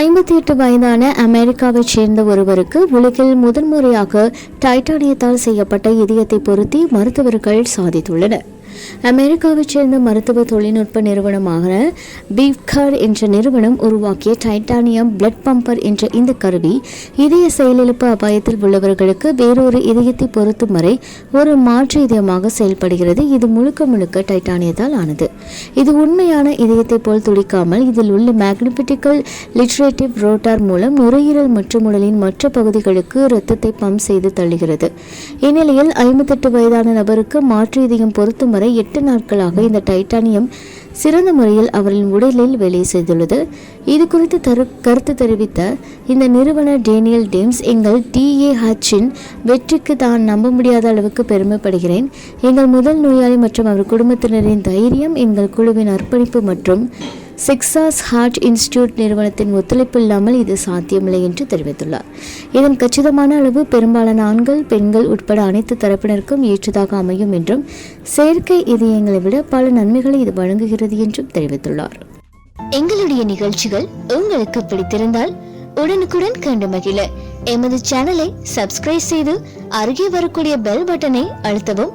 ஐம்பத்தி எட்டு வயதான அமெரிக்காவைச் சேர்ந்த ஒருவருக்கு உலகில் முதன்முறையாக டைட்டானியத்தால் செய்யப்பட்ட இதயத்தை பொருத்தி மருத்துவர்கள் சாதித்துள்ளனர். அமெரிக்காவைச் சேர்ந்த மருத்துவ தொழில்நுட்ப நிறுவனமான பீப்கார் என்ற நிறுவனம் உருவாக்கிய டைட்டானியம் பிளட் பம்பர் என்ற இந்த கருவி இதய செயலிழப்பு அபாயத்தில் உள்ளவர்களுக்கு வேறொரு இதயத்தை பொருத்தும் வரை ஒரு மாற்று இதயமாக செயல்படுகிறது. இது முழுக்க முழுக்க டைட்டானியத்தால் ஆனது. இது உண்மையான இதயத்தை போல் துடிக்காமல் இதில் உள்ள மேக்னபிட்டிக்கல் லிட்ரேட்டிவ் ரோட்டார் மூலம் நுரையீரல் மற்றும் உடலின் மற்ற பகுதிகளுக்கு இரத்தத்தை பம்ப் செய்து தள்ளுகிறது. இந்நிலையில் ஐம்பத்தெட்டு வயதான நபருக்கு மாற்று இதயம் பொருத்தும் வரை எட்டு நாட்களாக இந்த டைட்டானியம் சிறந்த முறையில் அவரின் உடலில் வேலை செய்துள்ளது. இது குறித்து தரு கருத்து தெரிவித்த இந்த நிறுவனர் டேனியல் டேம்ஸ் எங்கள் டிஏஹெச்சின் வெற்றிக்கு தான் நம்ப முடியாத அளவுக்கு பெருமைப்படுகிறேன். எங்கள் முதல் நோயாளி மற்றும் அவர் குடும்பத்தினரின் தைரியம் எங்கள் குழுவின் அர்ப்பணிப்பு மற்றும் சிக்ஸாஸ் ஹார்ட் இன்ஸ்டியூட் நிறுவனத்தின் ஒத்துழைப்பு இல்லாமல் இது சாத்தியமில்லை என்று தெரிவித்துள்ளார். இதன் கச்சிதமான அளவு பெரும்பாலான ஆண்கள் பெண்கள் உட்பட அனைத்து தரப்பினருக்கும் ஏற்றதாக அமையும் என்றும் செயற்கை இதயங்களை விட பல நன்மைகளை இது வழங்குகிறது என்றும் தெரிவித்துள்ளார். எங்களுடைய நிகழ்ச்சிகள் உங்களுக்கு பிடித்திருந்தால் உடனுக்குடன் கண்டு மகிழ. எமது சேனலை சப்ஸ்கிரைப் செய்து அருகே வரக்கூடிய பெல் பட்டனை அழுத்தவும்